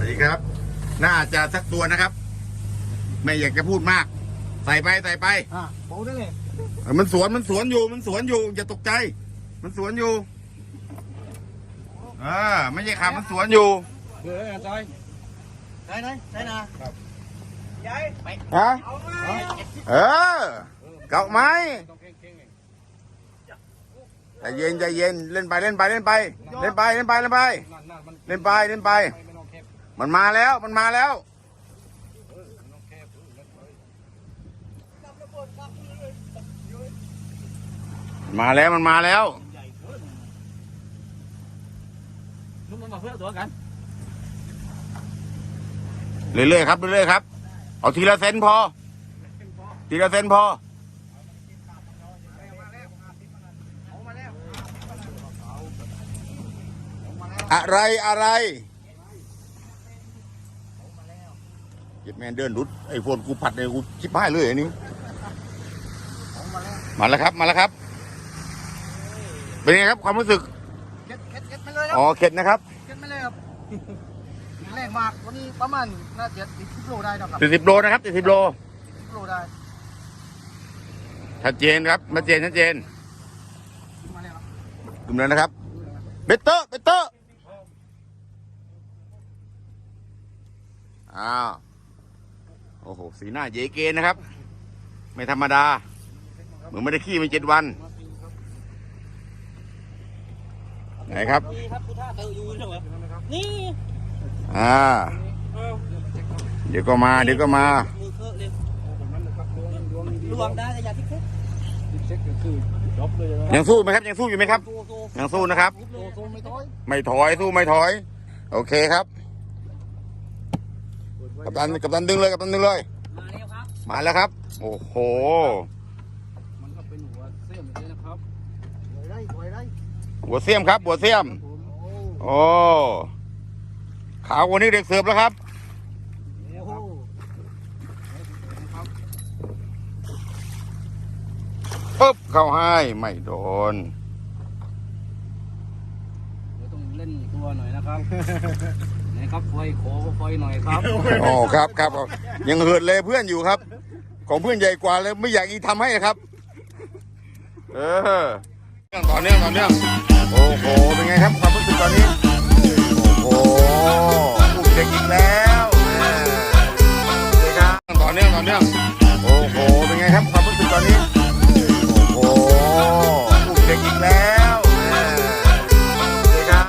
สวัสดีครับ น่าจะสักตัวนะครับ ไม่อยากจะพูดมาก ใส่ไปใส่ไปอะเบาได้เลยเออมันสวนมันสวนอยู่ มันสวนอยู่อย่าตกใจ มันสวนอยู่เออไม่ใช่ขับมันสวนอยู่เดี๋ยวจอยใช่ไหมใช่นะยายไปฮะเอามาเออ เกาะไม้ต้องเก่งๆใจเย็นใจเย็นเล่นไปเล่นไปเล่นไป เล่นไปเล่นไปเล่นไปนั่นนั่นมันเล่นไปเล่นไปไม่ต้องแคบมันมาแล้วมันมาแล้วเออมันต้องแคบเออแล้วไปมาแล้วมันมาแล้วใหญ่เกินนุ่มมันมาเพื่อตัวกันเรื่อยๆครับเรื่อยๆครับเอาทีละเซนพอ ทีละเซนพออะไรอะไรเจ็บแมนเดินรุดไอ้พวกกูผัดเนี่ยกูชิบหายเลยอันนี้มาแล้วครับมาแล้วครับ เป็นไงครับความรู้สึกเก็ดเก็ดเก็ดไปเลยครับอ๋อเข็ดนะครับเก็ดไปเลยครับแรงมากวันนี้ประมาณน่าจะติดสิบโลได้นะครับติดสิบโลนะครับติดสิบโลสิบโลได้ชัดเจนครับชัดเจนชัดเจนมาแล้วครับกลุ่มนั้นนะครับเบเตอร์เบเตอร์อ้าว โอ้โห สีหน้าเยเกนนะครับ ไม่ธรรมดา เหมือนไม่ได้ขี้มาเจ็ดวัน ไหนครับ นี่ครับคุณท่าเตออยู่ใช่ไหมนี่ อ่า เดี๋ยวก็มา เดี๋ยวก็มามือเคอะเลยลวงได้แต่อย่าทิ้งเช็คก็คือจบเลยนะยังสู้ไหมครับ ยังสู้อยู่ไหมครับโตโตยังสู้นะครับโตโตไม่ต้อยไม่ถอย สู้ไม่ถอย โอเคครับ กัปตันกัปตันดึงเลยกัปตันดึงเลย มาแล้วครับ มาแล้วครับ โอ้โห มันก็เป็นหัวเสี้ยมเลยนะครับถอยได้ถอยได้หัวเสียมครับ หัวเสียมโอ้โอ้ขาววันนี้เด็กเสิร์ฟแล้วครับโหปึ๊บเข้าให้ไม่โดน เดี๋ยวต้องเล่นตัวหน่อยนะครับ นะครับไฟโขไฟหน่อยครับอ๋อครับครับครับยังเหิดเลยเพื่อนอยู่ครับ ของเพื่อนใหญ่กว่าเลยไม่อยากอีทำให้ครับ เออต่อเนื่องต่อเนื่องโอ้โหเป็นไงครับความรู้สึกตอนนี้ โอ้โหลูกเด็กอีกแล้วแม่โอเคครับต่อเนื่องต่อเนื่องโอ้โหเป็นไงครับ